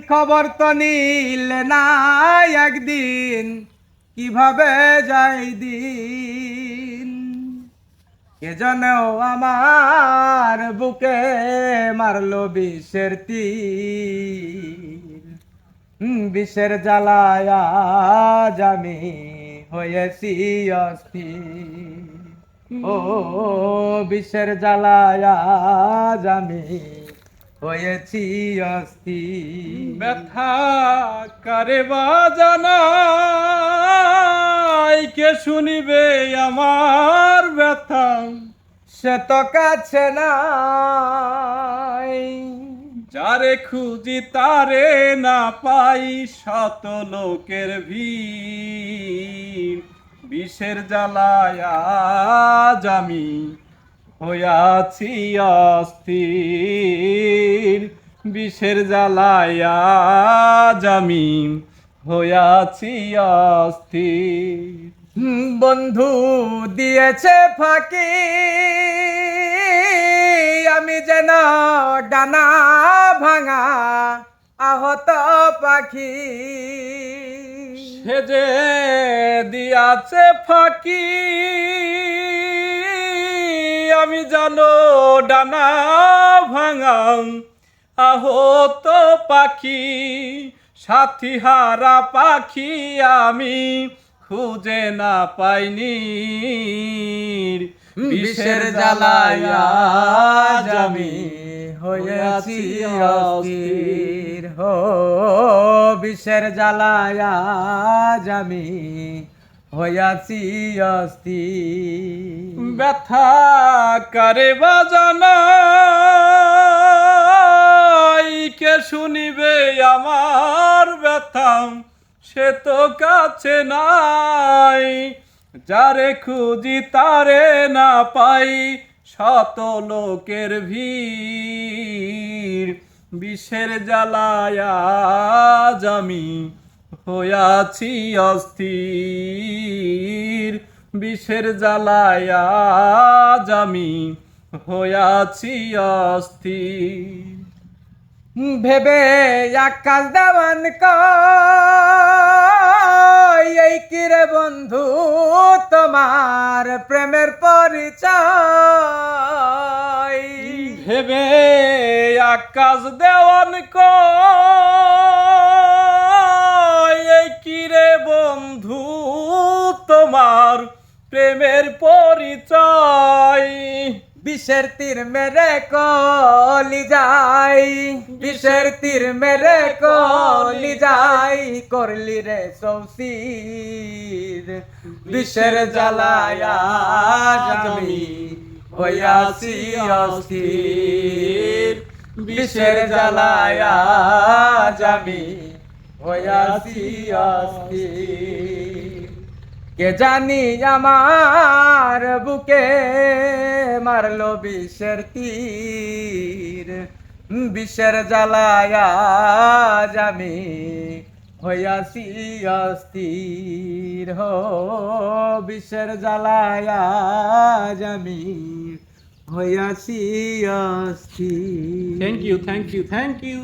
খবর তো নিল না একদিন, কীভাবে যাই দিন? কে জানেও আমার বুকে মারলো বিষের তীর বিষের জ্বালায় আজ আমি হয়েছি অস্থির। ও, বিষের জ্বালায় আজ আমি হয়েছি অস্থি। ব্যথা কারে বাজানাই কে শুনিবে আমার ব্যথা? সে তো কাছে নাই। যারে খুঁজি তারে না পাই শত লোকের ভিড়। বিষের জ্বালায় আজ আমি হইয়াছি অস্থির, বিষের জ্বালায় আজ আমি হইয়াছি অস্থির। বন্ধু দিয়েছে ফাঁকি, আমি যেন ডানা ভাঙা আহত পাখি। সে যে দিয়াছে ফাঁকি আমি জানো ডানা ভাঙাম। আহত পাখি সাথী হারা পাখি আমি খুঁজে না পাইনি। বিষের জ্বালায় আমি হয়েছি অস্থির। হো বিষের জ্বালায় আমি হয়েছি অস্থির। ব্যথা কারে বাজানা কে শুনিবে আমার ব্যথা? সে তো কাছে নাই। যারে খুঁজি তারে না পাই। শত লোকের ভিড়। বিষের জ্বালায় আজ আমি হইয়াছি অস্থির। বিষের জ্বালায় আজ আমি হইয়াছি ভেবে আকাশ দেওয়ান এই কিরে বন্ধু, তোমার প্রেমের পরিচয়? ভেবে আকাশ দেওয়ান এই কিরে বন্ধু, তোমার প্রেমের পরিচয়। বিষের তীর মেরে কলি যাই। বিষের তীর মেরে কলি যাই। করলি রে সৌসির বিষের জ্বালায় আমি হইয়াছি অস্থির। বিষের জ্বালায় আমি হইয়াছি অস্থির। কে জানি আমার বুকে মারলো বিষের তীর। বিষের জ্বালায় আমি হইয়াছি অস্থির। হো, বিষের জ্বালায় আমি হইয়াছি অস্থির। Thank you thank you thank you